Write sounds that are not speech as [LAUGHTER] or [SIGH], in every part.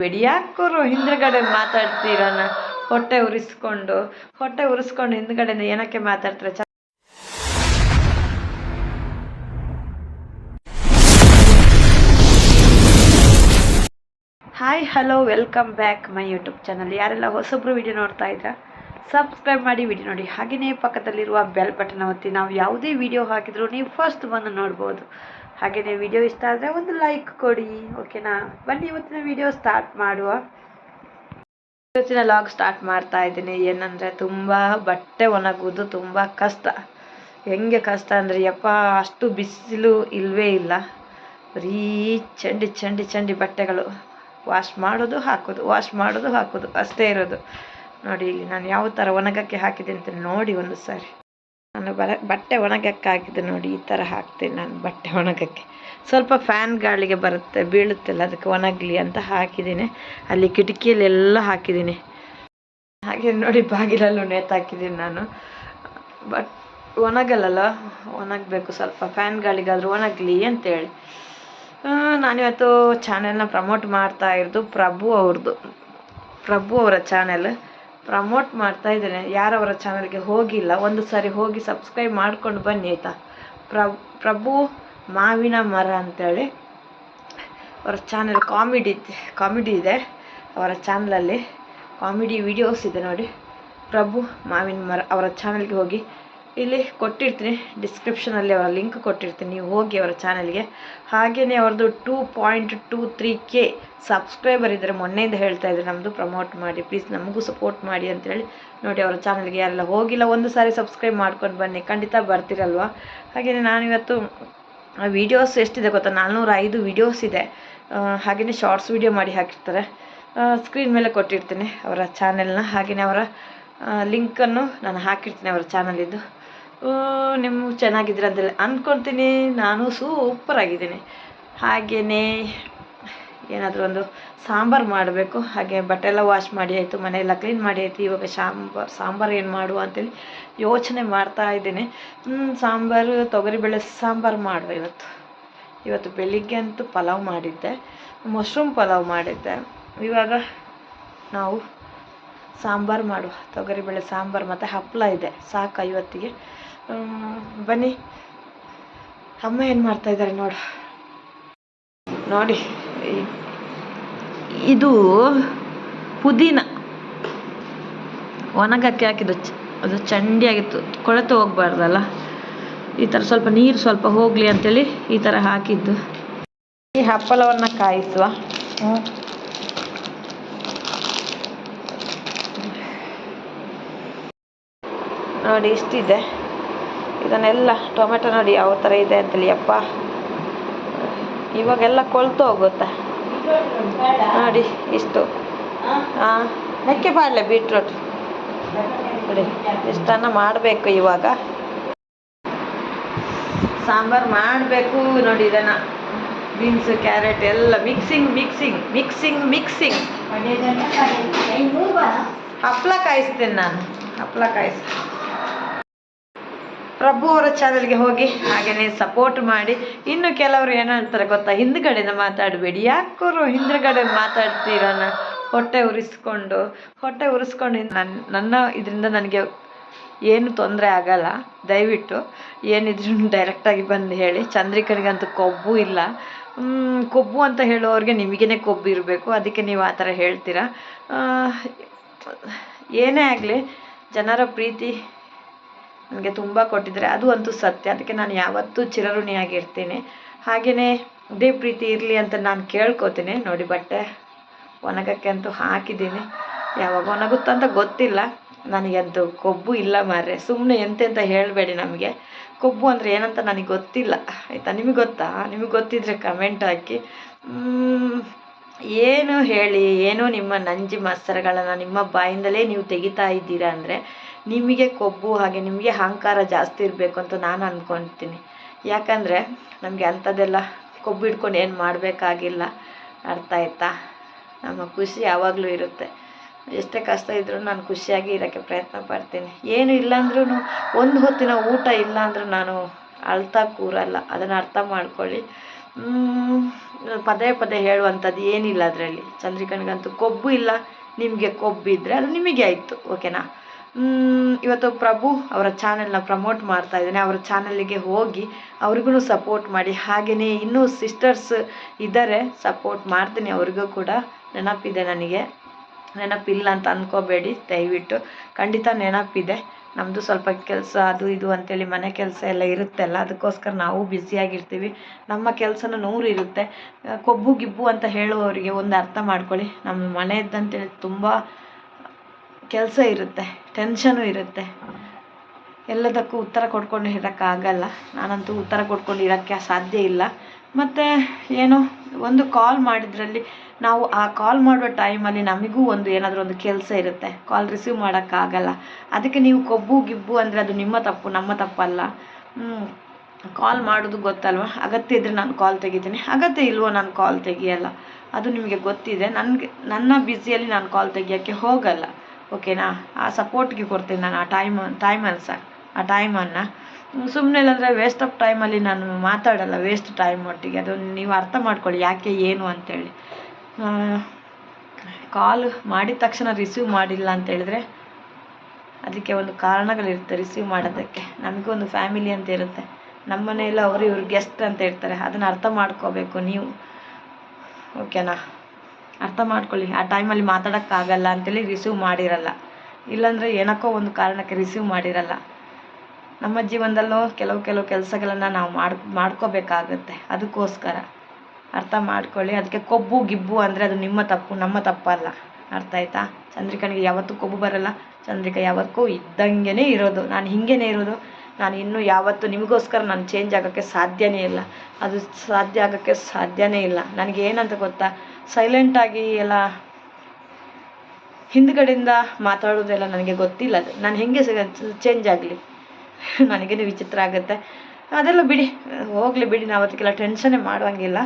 ಬಿಡಿ ಯಾಕೋರು ಹಿಂದ್ಗಡೆ ಮಾತಾಡ್ತೀರನ? ಹೊಟ್ಟೆ ಉರಿಸ್ಕೊಂಡು ಹೊಟ್ಟೆ ಉರಿಸ್ಕೊಂಡು ಹಿಂದ್ಗಡೆ ಏನಕ್ಕೆ ಮಾತಾಡ್ತಾರೆ? Hi, hello, welcome back my YouTube channel. ಯಾರೆಲ್ಲ ಹೊಸೊಬ್ರು ವಿಡಿಯೋ ನೋಡ್ತಾ ಇದ್ದೀರಾ, ಸಬ್ಸ್ಕ್ರೈಬ್ ಮಾಡಿ ವಿಡಿಯೋ ನೋಡಿ. ಹಾಗೆಯೇ ಪಕ್ಕದಲ್ಲಿರುವ ಬೆಲ್ ಬಟನ್ ಒತ್ತಿ. ನಾವು ಯಾವುದೇ ವಿಡಿಯೋ ಹಾಕಿದರೂ ನೀವು ಫಸ್ಟ್ ಬಂದು ನೋಡ್ಬೋದು. ಹಾಗೆಯೇ ವಿಡಿಯೋ ಇಷ್ಟ ಆದರೆ ಒಂದು ಲೈಕ್ ಕೊಡಿ ಓಕೆನಾ ಬನ್ನಿ ಇವತ್ತಿನ ವಿಡಿಯೋ ಸ್ಟಾರ್ಟ್ ಮಾಡುವ. ಇವತ್ತಿನ ಲಾಗ್ ಸ್ಟಾರ್ಟ್ ಮಾಡ್ತಾ ಇದ್ದೀನಿ. ಏನಂದರೆ ತುಂಬ ಬಟ್ಟೆ ಒಣಗುವುದು ತುಂಬ ಕಷ್ಟ. ಹೆಂಗೆ ಕಷ್ಟ ಅಂದರೆ, ಯಪ್ಪ, ಅಷ್ಟು ಬಿಸಿಲು ಇಲ್ಲವೇ ಇಲ್ಲ. ಬರೀ ಚಂಡಿ ಚಂಡಿ ಚಂಡಿ ಬಟ್ಟೆಗಳು. ವಾಶ್ ಮಾಡೋದು ಹಾಕೋದು ವಾಶ್ ಮಾಡೋದು ಹಾಕೋದು, ಅಷ್ಟೇ ಇರೋದು. ನೋಡಿ ಇಲ್ಲಿ ನಾನು ಯಾವ ಥರ ಒಣಗಕ್ಕೆ ಹಾಕಿದೆ ಅಂತ ನೋಡಿ ಒಂದು ಸಾರಿ ನಾನು ಬರ, ಬಟ್ಟೆ ಒಣಗಕ್ಕೆ ಹಾಕಿದೆ ನೋಡಿ, ಈ ಥರ ಹಾಕ್ತೀನಿ ನಾನು ಬಟ್ಟೆ ಒಣಗಕ್ಕೆ. ಸ್ವಲ್ಪ ಫ್ಯಾನ್ ಗಾಳಿಗೆ ಬರುತ್ತೆ, ಬೀಳುತ್ತಲ್ಲ, ಅದಕ್ಕೆ ಒಣಗಲಿ ಅಂತ ಹಾಕಿದ್ದೀನಿ. ಅಲ್ಲಿ ಕಿಟಕಿಯಲ್ಲೆಲ್ಲ ಹಾಕಿದ್ದೀನಿ. ಹಾಗೆ ನೋಡಿ, ಬಾಗಿಲಲ್ಲೂ ನೇತಾಕಿದ್ದೀನಿ ನಾನು. ಬಟ್ ಒಣಗಲ್ಲಲ್ಲ, ಒಣಗಬೇಕು ಸ್ವಲ್ಪ. ಫ್ಯಾನ್ ಗಾಳಿಗಾದರೂ ಒಣಗಲಿ ಅಂತೇಳಿ ನಾನಿವತ್ತು ಚಾನೆಲ್ನ ಪ್ರಮೋಟ್ ಮಾಡ್ತಾ ಇರೋದು ಪ್ರಭು ಅವ್ರದ್ದು. ಪ್ರಭು ಅವರ ಚಾನೆಲ್ ಪ್ರಮೋಟ್ ಮಾಡ್ತಾ ಇದ್ದೇನೆ. ಯಾರವರ ಚಾನಲ್ಗೆ ಹೋಗಿಲ್ಲ, ಒಂದು ಸಾರಿ ಹೋಗಿ ಸಬ್ಸ್ಕ್ರೈಬ್ ಮಾಡ್ಕೊಂಡು ಬನ್ನಿ ಆಯಿತಾ? ಪ್ರಭು ಮಾವಿನ ಮರ ಅಂತೇಳಿ ಅವರ ಚಾನಲ್ ಕಾಮಿಡಿ ಕಾಮಿಡಿ ಇದೆ ಅವರ ಚಾನಲಲ್ಲಿ. ಕಾಮಿಡಿ ವಿಡಿಯೋಸ್ ಇದೆ ನೋಡಿ. ಪ್ರಭು ಮಾವಿನ ಮರ ಅವರ ಚಾನಲ್ಗೆ ಹೋಗಿ ಇಲ್ಲಿ ಕೊಟ್ಟಿರ್ತೀನಿ ಡಿಸ್ಕ್ರಿಪ್ಷನಲ್ಲಿ ಅವರ ಲಿಂಕ್ ಕೊಟ್ಟಿರ್ತೀನಿ, ನೀವು ಹೋಗಿ ಅವರ ಚಾನಲ್ಗೆ ಹಾಗೆಯೇ ಅವ್ರದ್ದು two point two three K subscriber ಇದ್ದರೆ ಮೊನ್ನೆಯಿಂದ ಹೇಳ್ತಾ ಇದ್ದಾರೆ ನಮ್ಮದು ಪ್ರಮೋಟ್ ಮಾಡಿ ಪ್ಲೀಸ್ ನಮಗೂ ಸಪೋರ್ಟ್ ಮಾಡಿ ಅಂತೇಳಿ. ನೋಡಿ ಅವರ ಚಾನಲ್ಗೆ ಯಾರೆಲ್ಲ ಹೋಗಿಲ್ಲ, ಒಂದು ಸಾರಿ ಸಬ್ಸ್ಕ್ರೈಬ್ ಮಾಡ್ಕೊಂಡು ಬನ್ನಿ, ಖಂಡಿತ ಬರ್ತಿರಲ್ವ? ಹಾಗೆಯೇ ನಾನಿವತ್ತು ವೀಡಿಯೋಸ್ ಎಷ್ಟಿದೆ ಗೊತ್ತಾ? ನಾಲ್ನೂರ ಐದು ವೀಡಿಯೋಸ್ ಇದೆ ಹಾಗೆಯೇ ಶಾರ್ಟ್ಸ್ ವೀಡಿಯೋ ಮಾಡಿ ಹಾಕಿರ್ತಾರೆ. ಸ್ಕ್ರೀನ್ ಮೇಲೆ ಕೊಟ್ಟಿರ್ತೀನಿ ಅವರ ಚಾನೆಲ್ನ ಹಾಗೆಯೇ ಅವರ ಲಿಂಕನ್ನು ನಾನು ಹಾಕಿರ್ತೀನಿ ಅವರ ಚಾನಲಿದ್ದು ನಿಮ್ಮ ಚೆನ್ನಾಗಿದ್ದೀರ ಅಂತೇಳಿ ಅಂದ್ಕೊಳ್ತೀನಿ ನಾನು ಸೂಪರ್ ಆಗಿದ್ದೀನಿ. ಹಾಗೆಯೇ ಏನಾದರೂ ಒಂದು ಸಾಂಬಾರು ಮಾಡಬೇಕು. ಹಾಗೆ ಬಟ್ಟೆ ಎಲ್ಲ ವಾಶ್ ಮಾಡಿ ಆಯಿತು ಮನೆಯೆಲ್ಲ ಕ್ಲೀನ್ ಮಾಡಿ ಆಯಿತು. ಇವಾಗ ಸಾಂಬಾರು ಸಾಂಬಾರು ಏನು ಮಾಡುವ ಅಂತೇಳಿ ಯೋಚನೆ ಮಾಡ್ತಾ ಇದ್ದೀನಿ. ಸಾಂಬಾರು ತೊಗರಿಬೇಳೆ ಸಾಂಬಾರು ಮಾಡುವ ಇವತ್ತು. ಇವತ್ತು ಬೆಳಿಗ್ಗೆ ಅಂತೂ ಪಲಾವ್ ಮಾಡಿದ್ದೆ. ಮಶ್ರೂಮ್ ಪಲಾವ್ ಮಾಡಿದ್ದೆ. ಇವಾಗ ನಾವು ಸಾಂಬಾರು ಮಾಡುವ. ತೊಗರಿಬೇಳೆ ಸಾಂಬಾರು ಮತ್ತು ಹಪ್ಪಳ ಇದೆ. ಸಾಕು ಇವತ್ತಿಗೆ. ಬನ್ನಿ. ಅಮ್ಮ ಏನು ಮಾಡ್ತಾ ಇದ್ದಾರೆ ನೋಡ. ನೋಡಿ ಇದು ಪುದೀನ. ಒಣಗಕ್ಕೆ ಹಾಕಿದ್ದು ಅದು ಚಂಡಿಯಾಗಿತ್ತು ಕೊಳೆತು ಹೋಗ್ಬಾರ್ದಲ್ಲ. ಈ ಥರ ಸ್ವಲ್ಪ ನೀರು ಸ್ವಲ್ಪ ಹೋಗಲಿ ಅಂತೇಳಿ ಈ ಥರ ಹಾಕಿದ್ದು. ಈ ಹಪ್ಪಳವನ್ನು ಕಾಯಿಸುವ. ನೋಡಿ, ಇಷ್ಟಿದೆ. ಇದನ್ನೆಲ್ಲ ಟೊಮೆಟೊ ನೋಡಿ ಯಾವ ಥರ ಇದೆ ಅಂತೇಳಿ ಅಪ್ಪ. ಇವಾಗೆಲ್ಲ ಕೊಳ್ತು ಹೋಗುತ್ತೆ. ನೋಡಿ ಇಷ್ಟು. ಹಾಂ ಮೆಕ್ಕೆ ಬಾಡಲೆ ಬೀಟ್ರೂಟ್. ನೋಡಿ ಇಷ್ಟನ್ನು ಮಾಡಬೇಕು ಇವಾಗ. ಸಾಂಬಾರು ಮಾಡಬೇಕು ನೋಡಿ ಇದನ್ನ. ಬೀನ್ಸ್ ಕ್ಯಾರೆಟ್ ಎಲ್ಲ ಮಿಕ್ಸಿಂಗ್ ಮಿಕ್ಸಿಂಗ್ ಮಿಕ್ಸಿಂಗ್ ಮಿಕ್ಸಿಂಗ್. ಹಪ್ಪಳ ಕಾಯಿಸ್ತೀನಿ ನಾನು. ಹಪ್ಪಳ ಕಾಯಿಸ್ ಪ್ರಭು ಅವರ ಚಾನಲ್ಗೆ ಹೋಗಿ ಹಾಗೆಯೇ ಸಪೋರ್ಟ್ ಮಾಡಿ. ಇನ್ನು ಕೆಲವರು ಏನಂತಾರೆ ಗೊತ್ತಾ? ಹಿಂದ್ಗಡೆನ ಮಾತಾಡಬೇಡಿ. ಯಾಕೋರು ಹಿಂದ್ಗಡೆ ಮಾತಾಡ್ತೀರನ? ಹೊಟ್ಟೆ ಉರಿಸ್ಕೊಂಡು ಹೊಟ್ಟೆ ಉರಿಸ್ಕೊಂಡು ನನ್ನ ನನ್ನ ಇದರಿಂದ ನನಗೆ ಏನು ತೊಂದರೆ ಆಗಲ್ಲ. ದಯವಿಟ್ಟು ಏನಿದ್ರು ಡೈರೆಕ್ಟಾಗಿ ಬಂದು ಹೇಳಿ. ಚಂದ್ರಿಕನಿಗಂತೂ ಕೊಬ್ಬು ಇಲ್ಲ. ಕೊಬ್ಬು ಅಂತ ಹೇಳೋರಿಗೆ ನಿಮಗೇ ಕೊಬ್ಬು ಇರಬೇಕು. ಅದಕ್ಕೆ ನೀವು ಆ ಥರ ಹೇಳ್ತೀರಾ? ಏನೇ ಆಗಲಿ, ಜನರ ಪ್ರೀತಿ ನನಗೆ ತುಂಬ ಕೊಟ್ಟಿದ್ದಾರೆ. ಅದು ಅಂತೂ ಸತ್ಯ. ಅದಕ್ಕೆ ನಾನು ಯಾವತ್ತೂ ಚಿರಋಣಿಯಾಗಿರ್ತೀನಿ. ಹಾಗೆಯೇ ಇದೇ ಪ್ರೀತಿ ಇರಲಿ ಅಂತ ನಾನು ಕೇಳ್ಕೊತೀನಿ. ನೋಡಿ ಬಟ್ಟೆ ಒಣಗಕ್ಕೆ ಅಂತೂ ಹಾಕಿದ್ದೀನಿ. ಯಾವಾಗ ಒಣಗುತ್ತೋ ಅಂತ ಗೊತ್ತಿಲ್ಲ. ನನಗಂತೂ ಕೊಬ್ಬು ಇಲ್ಲ ಮಾರ್ರೆ. ಸುಮ್ಮನೆ ಎಂತೆಂತ ಹೇಳಬೇಡಿ ನಮಗೆ. ಕೊಬ್ಬು ಅಂದರೆ ಏನಂತ ನನಗೆ ಗೊತ್ತಿಲ್ಲ. ಆಯಿತಾ? ನಿಮಗೆ ಗೊತ್ತಾ? ನಿಮಗೆ ಗೊತ್ತಿದ್ರೆ ಕಮೆಂಟ್ ಹಾಕಿ. ಏನು ಹೇಳಿ? ಏನೋ ನಿಮ್ಮ ನಂಜಿ ಮತ್ಸರಗಳನ್ನು ನಿಮ್ಮ ಬಾಯಿಂದಲೇ ನೀವು ತೆಗಿತಾ ಇದ್ದೀರಾ ಅಂದರೆ ನಿಮಗೆ ಕೊಬ್ಬು ಹಾಗೆ ನಿಮಗೆ ಅಹಂಕಾರ ಜಾಸ್ತಿ ಇರಬೇಕು ಅಂತ ನಾನು ಅಂದ್ಕೊಳ್ತೀನಿ ಯಾಕಂದರೆ ನಮಗೆ ಅಂಥದ್ದೆಲ್ಲ ಕೊಬ್ಬು ಹಿಡ್ಕೊಂಡು ಏನು ಮಾಡಬೇಕಾಗಿಲ್ಲ. ಅರ್ಥ ಆಯ್ತಾ? ನಮ್ಮ ಖುಷಿ ಯಾವಾಗಲೂ ಇರುತ್ತೆ. ಎಷ್ಟೇ ಕಷ್ಟ ಇದ್ರೂ ನಾನು ಖುಷಿಯಾಗಿ ಇರೋಕ್ಕೆ ಪ್ರಯತ್ನ ಪಡ್ತೀನಿ. ಏನು ಇಲ್ಲಾಂದ್ರೂ ಒಂದು ಹೊತ್ತಿನ ಊಟ ಇಲ್ಲ ಅಂದ್ರೂ ನಾನು ಅಳ್ತಾ ಕೂರಲ್ಲ. ಅದನ್ನು ಅರ್ಥ ಮಾಡ್ಕೊಳ್ಳಿ. ಪದೇ ಪದೇ ಹೇಳುವಂಥದ್ದು ಏನಿಲ್ಲ ಅದರಲ್ಲಿ. ಚಂದ್ರಿಕನಿಗಂತೂ ಕೊಬ್ಬು ಇಲ್ಲ. ನಿಮಗೆ ಕೊಬ್ಬಿದ್ರೆ ಅದು ನಿಮಗೆ ಆಯಿತು. ಓಕೆನಾ? ಇವತ್ತು ಪ್ರಭು ಅವರ ಚಾನೆಲ್ನ ಪ್ರಮೋಟ್ ಮಾಡ್ತಾ ಇದ್ದೇನೆ. ಅವರ ಚಾನಲ್ಗೆ ಹೋಗಿ ಅವ್ರಿಗೂ ಸಪೋರ್ಟ್ ಮಾಡಿ. ಹಾಗೆಯೇ ಇನ್ನೂ ಸಿಸ್ಟರ್ಸ್ ಇದ್ದಾರೆ ಸಪೋರ್ಟ್ ಮಾಡ್ತೀನಿ ಅವ್ರಿಗೂ ಕೂಡ. ನೆನಪಿದೆ ನನಗೆ. ನೆನಪಿಲ್ಲ ಅಂತ ಅಂದ್ಕೋಬೇಡಿ ದಯವಿಟ್ಟು. ಖಂಡಿತ ನೆನಪಿದೆ. ನಮ್ಮದು ಸ್ವಲ್ಪ ಕೆಲಸ ಅದು ಇದು ಅಂತೇಳಿ ಮನೆ ಕೆಲಸ ಎಲ್ಲ ಇರುತ್ತಲ್ಲ, ಅದಕ್ಕೋಸ್ಕರ ನಾವು ಬ್ಯುಸಿಯಾಗಿರ್ತೀವಿ ನಮ್ಮ ಕೆಲಸನೂ ನೂರು ಇರುತ್ತೆ. ಕೊಬ್ಬು ಗಿಬ್ಬು ಅಂತ ಹೇಳುವವರಿಗೆ ಒಂದು ಅರ್ಥ ಮಾಡ್ಕೊಳ್ಳಿ. ನಮ್ಮ ಮನೆಯದಂತೇಳಿ ತುಂಬ ಕೆಲಸ ಇರುತ್ತೆ ಟೆನ್ಷನು ಇರುತ್ತೆ. ಎಲ್ಲದಕ್ಕೂ ಉತ್ತರ ಕೊಡ್ಕೊಂಡು ಇರೋಕ್ಕಾಗಲ್ಲ ನಾನಂತೂ ಉತ್ತರ ಕೊಡ್ಕೊಂಡು ಇರೋಕ್ಕೆ ಸಾಧ್ಯ ಇಲ್ಲ. ಮತ್ತು ಏನು, ಒಂದು ಕಾಲ್ ಮಾಡಿದ್ರಲ್ಲಿ ನಾವು ಆ ಕಾಲ್ ಮಾಡುವ ಟೈಮಲ್ಲಿ ನಮಗೂ ಒಂದು ಏನಾದರೂ ಒಂದು ಕೆಲಸ ಇರುತ್ತೆ. ಕಾಲ್ ರಿಸೀವ್ ಮಾಡೋಕ್ಕಾಗಲ್ಲ ಅದಕ್ಕೆ ನೀವು ಕೊಬ್ಬು, ಗಿಬ್ಬು ಅಂದರೆ ಅದು ನಿಮ್ಮ ತಪ್ಪು, ನಮ್ಮ ತಪ್ಪಲ್ಲ. ಕಾಲ್ ಮಾಡೋದು ಗೊತ್ತಲ್ವ? ಅಗತ್ಯ ಇದ್ದರೆ ನಾನು ಕಾಲ್ ತೆಗಿತೀನಿ. ಅಗತ್ಯ ಇಲ್ವೋ ನಾನು ಕಾಲ್ ತೆಗಿಯಲ್ಲ. ಅದು ನಿಮಗೆ ಗೊತ್ತಿದೆ. ನನಗೆ, ನನ್ನ ಬ್ಯುಸಿಯಲ್ಲಿ ನಾನು ಕಾಲ್ ತೆಗಿಯೋಕ್ಕೆ ಹೋಗಲ್ಲ. ಓಕೆನಾ? ಆ ಸಪೋರ್ಟ್ಗೆ ಕೊಡ್ತೀನಿ ನಾನು ಆ ಟೈಮ್ ಟೈಮನ್ನು ಸರ್. ಆ ಟೈಮನ್ನು ಸುಮ್ಮನೆ ಇಲ್ಲಾಂದರೆ ವೇಸ್ಟ್ ಆಫ್ ಟೈಮಲ್ಲಿ ನಾನು ಮಾತಾಡಲ್ಲ ವೇಸ್ಟ್ ಟೈಮ್ ಒಟ್ಟಿಗೆ. ಅದು ನೀವು ಅರ್ಥ ಮಾಡ್ಕೊಳ್ಳಿ ಯಾಕೆ, ಏನು ಅಂತೇಳಿ. ಕಾಲ್ ಮಾಡಿದ ತಕ್ಷಣ ರಿಸೀವ್ ಮಾಡಿಲ್ಲ ಅಂತ ಹೇಳಿದ್ರೆ ಅದಕ್ಕೆ ಒಂದು ಕಾರಣಗಳಿರುತ್ತೆ ರಿಸೀವ್ ಮಾಡೋದಕ್ಕೆ. ನಮಗೂ ಒಂದು ಫ್ಯಾಮಿಲಿ ಅಂತ ಇರುತ್ತೆ. ನಮ್ಮ ಮನೆಯಲ್ಲಿ ಅವರು ಇವ್ರು ಗೆಸ್ಟ್ ಅಂತ ಇರ್ತಾರೆ. ಅದನ್ನು ಅರ್ಥ ಮಾಡ್ಕೋಬೇಕು ನೀವು. ಓಕೆನಾ? ಅರ್ಥ ಮಾಡ್ಕೊಳ್ಳಿ. ಆ ಟೈಮಲ್ಲಿ ಮಾತಾಡೋಕ್ಕಾಗಲ್ಲ ಅಂತೇಳಿ ರಿಸೀವ್ ಮಾಡಿರಲ್ಲ. ಇಲ್ಲಾಂದರೆ ಏನಕ್ಕೋ ಒಂದು ಕಾರಣಕ್ಕೆ ರಿಸೀವ್ ಮಾಡಿರಲ್ಲ. ನಮ್ಮ ಜೀವನದಲ್ಲೂ ಕೆಲವು ಕೆಲವು ಕೆಲಸಗಳನ್ನು ನಾವು ಮಾಡ್, ಮಾಡ್ಕೋಬೇಕಾಗತ್ತೆ. ಅದಕ್ಕೋಸ್ಕರ ಅರ್ಥ ಮಾಡ್ಕೊಳ್ಳಿ. ಅದಕ್ಕೆ ಕೊಬ್ಬು, ಗಿಬ್ಬು ಅಂದರೆ ಅದು ನಿಮ್ಮ ತಪ್ಪು, ನಮ್ಮ ತಪ್ಪಲ್ಲ. ಅರ್ಥ ಆಯ್ತಾ? ಚಂದ್ರಿಕನಿಗೆ ಯಾವತ್ತೂ ಕೊಬ್ಬು ಬರಲ್ಲ. ಚಂದ್ರಿಕ ಯಾವತ್ತೂ ಇದ್ದಂಗೆ ಇರೋದು. ನಾನು ಹಿಂಗೇನೆ ಇರೋದು. ನಾನು ಇನ್ನೂ ಯಾವತ್ತೂ ನಿಮಗೋಸ್ಕರ ನಾನು ಚೇಂಜ್ ಆಗೋಕ್ಕೆ ಸಾಧ್ಯನೇ ಇಲ್ಲ. ಅದು ಸಾಧ್ಯ ಆಗೋಕ್ಕೆ ಸಾಧ್ಯನೇ ಇಲ್ಲ. ನನಗೆ ಏನಂತ ಗೊತ್ತಾ? ಸೈಲೆಂಟಾಗಿ ಎಲ್ಲ ಹಿಂದ್ಗಡೆಯಿಂದ ಮಾತಾಡೋದೆಲ್ಲ ನನಗೆ ಗೊತ್ತಿಲ್ಲ. ಅದು ನಾನು ಹೆಂಗೆ ಚೇಂಜ್ ಆಗಲಿ? [LAUGHS] ನನಗೇನು ವಿಚಿತ್ರ ಆಗುತ್ತೆ. ಅದೆಲ್ಲ ಬಿಡಿ. ಹೋಗಲಿ ಬಿಡಿ, ನಾವು ಅದಕ್ಕೆಲ್ಲ ಟೆನ್ಷನ್ನೇ ಮಾಡುವಂಗಿಲ್ಲ.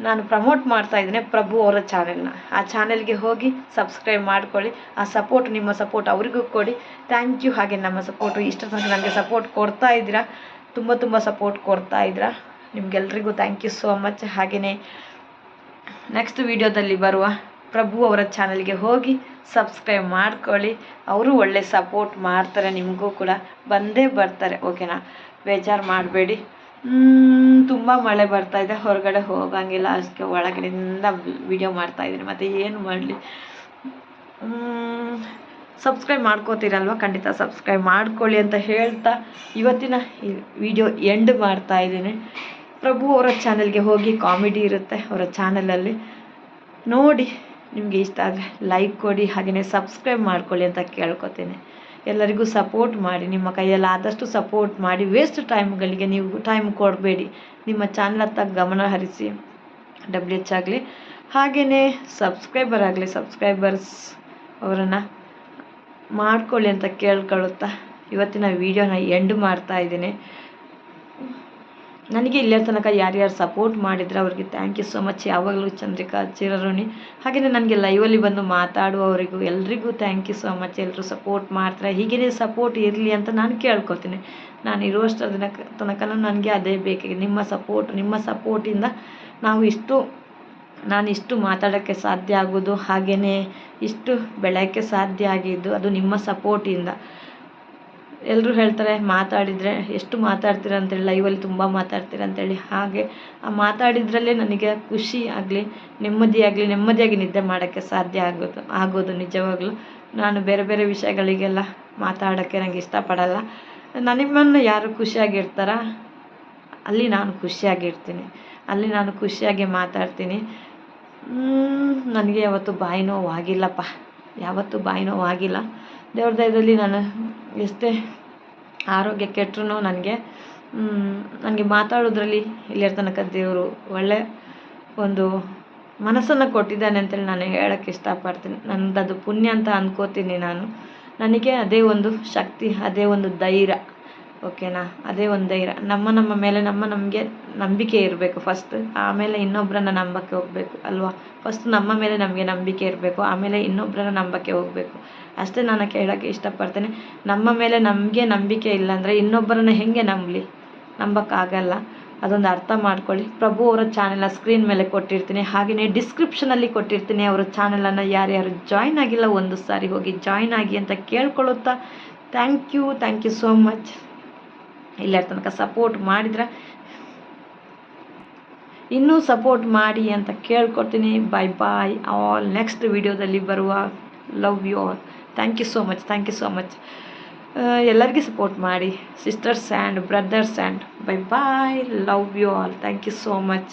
ನಾನು ಪ್ರಮೋಟ್ ಮಾಡ್ತಾ ಇದ್ದೀನಿ ಪ್ರಭು ಅವರ ಚಾನೆಲ್ನ ಆ ಚಾನೆಲ್ಗೆ ಹೋಗಿ ಸಬ್ಸ್ಕ್ರೈಬ್ ಮಾಡ್ಕೊಳ್ಳಿ. ಆ ಸಪೋರ್ಟ್ ನಿಮ್ಮ ಸಪೋರ್ಟ್ ಅವರಿಗೂ ಕೊಡಿ. ಥ್ಯಾಂಕ್ ಯು ಹಾಗೆ ನಮ್ಮ ಸಪೋರ್ಟು ಇಷ್ಟು ತನಕ ನನಗೆ ಸಪೋರ್ಟ್ ಕೊಡ್ತಾ ಇದ್ದೀರಾ? ತುಂಬ ತುಂಬ ಸಪೋರ್ಟ್ ಕೊಡ್ತಾ ಇದ್ದೀರಾ? ನಿಮಗೆಲ್ರಿಗೂ ಥ್ಯಾಂಕ್ ಯು ಸೋ ಮಚ್ ಹಾಗೆಯೇ ನೆಕ್ಸ್ಟ್ ವಿಡಿಯೋದಲ್ಲಿ ಬರುವ ಪ್ರಭು ಅವರ ಚಾನಲ್ಗೆ ಹೋಗಿ ಸಬ್ಸ್ಕ್ರೈಬ್ ಮಾಡ್ಕೊಳ್ಳಿ. ಅವರು ಒಳ್ಳೆ ಸಪೋರ್ಟ್ ಮಾಡ್ತಾರೆ, ನಿಮಗೂ ಕೂಡ ಬಂದೇ ಬರ್ತಾರೆ. ಓಕೆನಾ ಬೇಜಾರು ಮಾಡಬೇಡಿ. ತುಂಬ ಮಳೆ ಬರ್ತಾ ಇದೆ. ಹೊರಗಡೆ ಹೋಗಂಗಿಲ್ಲ. ಅದಕ್ಕೆ ಒಳಗಡೆಯಿಂದ ವಿಡಿಯೋ ಮಾಡ್ತಾ ಇದ್ದೀನಿ. ಮತ್ತು ಏನು ಮಾಡಲಿ? ಸಬ್ಸ್ಕ್ರೈಬ್ ಮಾಡ್ಕೋತೀರಲ್ವ? ಖಂಡಿತ ಸಬ್ಸ್ಕ್ರೈಬ್ ಮಾಡ್ಕೊಳ್ಳಿ ಅಂತ ಹೇಳ್ತಾ ಇವತ್ತಿನ ವಿಡಿಯೋ ಎಂಡ್ ಮಾಡ್ತಾ ಇದ್ದೀನಿ. ಪ್ರಭು ಅವರ ಚಾನಲ್ಗೆ ಹೋಗಿ ಕಾಮಿಡಿ ಇರುತ್ತೆ ಅವರ ಚಾನಲಲ್ಲಿ. ನೋಡಿ, ನಿಮಗೆ ಇಷ್ಟ ಆದರೆ ಲೈಕ್ ಕೊಡಿ ಹಾಗೆಯೇ ಸಬ್ಸ್ಕ್ರೈಬ್ ಮಾಡ್ಕೊಳ್ಳಿ ಅಂತ ಕೇಳ್ಕೊತೀನಿ. ಎಲ್ಲರಿಗೂ ಸಪೋರ್ಟ್ ಮಾಡಿ, ನಿಮ್ಮ ಕೈಯಲ್ಲಿ ಆದಷ್ಟು ಸಪೋರ್ಟ್ ಮಾಡಿ ವೇಸ್ಟ್ ಟೈಮ್ಗಳಿಗೆ ನೀವು ಟೈಮ್ ಕೊಡಬೇಡಿ. ನಿಮ್ಮ ಚಾನಲ್ ಹತ್ತ ಗಮನ ಹರಿಸಿ ಡಬ್ಲ್ಯೂ ಎಚ್ ಆಗಲಿ ಹಾಗೆಯೇ ಸಬ್ಸ್ಕ್ರೈಬರ್ ಆಗಲಿ ಸಬ್ಸ್ಕ್ರೈಬರ್ಸ್ ಅವರನ್ನು ಮಾಡ್ಕೊಳ್ಳಿ ಅಂತ ಕೇಳ್ಕೊಳ್ಳುತ್ತಾ ಇವತ್ತಿನ ವೀಡಿಯೋನ ಎಂಡ್ ಮಾಡ್ತಾ ಇದ್ದೀನಿ. ನನಗೆ ಇಲ್ಲೇ ತನಕ ಯಾರ್ಯಾರು ಸಪೋರ್ಟ್ ಮಾಡಿದ್ರೆ ಅವ್ರಿಗೆ ಥ್ಯಾಂಕ್ ಯು ಸೊ ಮಚ್ ಯಾವಾಗಲೂ ಚಂದ್ರಿಕಾ, ಚಿರಋಣಿ ಹಾಗೆಯೇ ನನಗೆ ಲೈವಲ್ಲಿ ಬಂದು ಮಾತಾಡುವವರಿಗೂ ಎಲ್ರಿಗೂ ಥ್ಯಾಂಕ್ ಯು ಸೊ ಮಚ್ ಎಲ್ಲರೂ ಸಪೋರ್ಟ್ ಮಾಡ್ತಾರೆ. ಹೀಗೇ ಸಪೋರ್ಟ್ ಇರಲಿ ಅಂತ ನಾನು ಕೇಳ್ಕೊತೀನಿ ನಾನು ಇರುವಷ್ಟರ ದಿನ ತನಕನೂ ನನಗೆ ಅದೇ ಬೇಕಾಗಿದೆ. ನಿಮ್ಮ ಸಪೋರ್ಟ್ ನಿಮ್ಮ ಸಪೋರ್ಟಿಂದ ನಾವು ಇಷ್ಟು, ನಾನು ಇಷ್ಟು ಮಾತಾಡೋಕ್ಕೆ ಸಾಧ್ಯ ಆಗೋದು ಹಾಗೆಯೇ ಇಷ್ಟು ಬೆಳೆಯೋಕ್ಕೆ ಸಾಧ್ಯ ಆಗಿದ್ದು ಅದು ನಿಮ್ಮ ಸಪೋರ್ಟಿಂದ ಎಲ್ಲರೂ ಹೇಳ್ತಾರೆ, ಮಾತಾಡಿದರೆ ಎಷ್ಟು ಮಾತಾಡ್ತೀರ ಅಂತೇಳಿ ಲೈವಲ್ಲಿ ತುಂಬ ಮಾತಾಡ್ತೀರ ಅಂತೇಳಿ. ಹಾಗೆ ಆ ಮಾತಾಡಿದ್ರಲ್ಲೇ ನನಗೆ ಖುಷಿ ಆಗಲಿ, ನೆಮ್ಮದಿ ಆಗಲಿ, ನೆಮ್ಮದಿಯಾಗಿ ನಿದ್ದೆ ಮಾಡೋಕ್ಕೆ ಸಾಧ್ಯ ಆಗೋದು ಆಗೋದು ನಿಜವಾಗ್ಲೂ. ನಾನು ಬೇರೆ ಬೇರೆ ವಿಷಯಗಳಿಗೆಲ್ಲ ಮಾತಾಡೋಕ್ಕೆ ನನಗೆ ಇಷ್ಟಪಡಲ್ಲ. ನಿಮ್ಮನ್ನು ಯಾರು ಖುಷಿಯಾಗಿರ್ತಾರ ಅಲ್ಲಿ ನಾನು ಖುಷಿಯಾಗಿರ್ತೀನಿ ಅಲ್ಲಿ ನಾನು ಖುಷಿಯಾಗಿ ಮಾತಾಡ್ತೀನಿ. ನನಗೆ ಯಾವತ್ತೂ ಬಾಯಿ ನೋವು ಆಗಿಲ್ಲಪ್ಪ. ಯಾವತ್ತೂ ಬಾಯಿ ನೋವು ಆಗಿಲ್ಲ. ದೇವ್ರ ದಯದಲ್ಲಿ ನಾನು ಎಷ್ಟೇ ಆರೋಗ್ಯ ಕೆಟ್ಟರೂ ನನಗೆ ನನಗೆ ಮಾತಾಡೋದ್ರಲ್ಲಿ ಇಲ್ಲಿಯ ತನಕ ದೇವರು ಒಳ್ಳೆ ಒಂದು ಮನಸ್ಸನ್ನು ಕೊಟ್ಟಿದ್ದಾನೆ ಅಂತೇಳಿ ನಾನು ಹೇಳೋಕ್ಕೆ ಇಷ್ಟಪಡ್ತೀನಿ. ನಂದು ಅದು ಪುಣ್ಯ ಅಂತ ಅಂದ್ಕೋತೀನಿ ನಾನು. ನನಗೆ ಅದೇ ಒಂದು ಶಕ್ತಿ, ಅದೇ ಒಂದು ಧೈರ್ಯ, ಓಕೆನಾ? ಅದೇ ಒಂದು ಧೈರ್ಯ. ನಮ್ಮ ನಮ್ಮ ಮೇಲೆ ನಮ್ಮ ನಮಗೆ ನಂಬಿಕೆ ಇರಬೇಕು ಫಸ್ಟ್ ಆಮೇಲೆ ಇನ್ನೊಬ್ಬರನ್ನ ನಂಬಕ್ಕೆ ಹೋಗಬೇಕು, ಅಲ್ವಾ? ಫಸ್ಟ್ ನಮ್ಮ ಮೇಲೆ ನಮಗೆ ನಂಬಿಕೆ ಇರಬೇಕು, ಆಮೇಲೆ ಇನ್ನೊಬ್ಬರನ್ನ ನಂಬಕ್ಕೆ ಹೋಗಬೇಕು. ಅಷ್ಟೇ ನಾನು ಕೇಳೋಕ್ಕೆ ಇಷ್ಟಪಡ್ತೇನೆ. ನಮ್ಮ ಮೇಲೆ ನಮಗೆ ನಂಬಿಕೆ ಇಲ್ಲಾಂದರೆ ಇನ್ನೊಬ್ಬರನ್ನ ಹೇಗೆ ನಂಬಲಿ? ನಂಬೋಕ್ಕಾಗಲ್ಲ. ಅದೊಂದು ಅರ್ಥ ಮಾಡ್ಕೊಳ್ಳಿ. ಪ್ರಭು ಅವರ ಚಾನೆಲ್ನ ಸ್ಕ್ರೀನ್ ಮೇಲೆ ಕೊಟ್ಟಿರ್ತೀನಿ. ಹಾಗೆಯೇ ಡಿಸ್ಕ್ರಿಪ್ಷನಲ್ಲಿ ಕೊಟ್ಟಿರ್ತೀನಿ ಅವರ ಚಾನೆಲನ್ನು ಯಾರ್ಯಾರು ಜಾಯ್ನ್ ಆಗಿಲ್ಲ, ಒಂದು ಸಾರಿ ಹೋಗಿ ಜಾಯ್ನ್ ಆಗಿ ಅಂತ ಕೇಳ್ಕೊಳ್ಳುತ್ತಾ? Thank you thank you so much ಇಲ್ಲ ತನಕ ಸಪೋರ್ಟ್ ಮಾಡಿದ್ರೆ ಇನ್ನೂ ಸಪೋರ್ಟ್ ಮಾಡಿ ಅಂತ ಕೇಳ್ಕೊಡ್ತೀನಿ. ಬಾಯ್ ಬಾಯ್ ಆಲ್ ನೆಕ್ಸ್ಟ್ ವಿಡಿಯೋದಲ್ಲಿ ಬರುವ. Love you all thank you so much thank you so much ಎಲ್ಲರಿಗೂ ಸಪೋರ್ಟ್ ಮಾಡಿ. Sisters and brothers and bye bye love you all thank you so much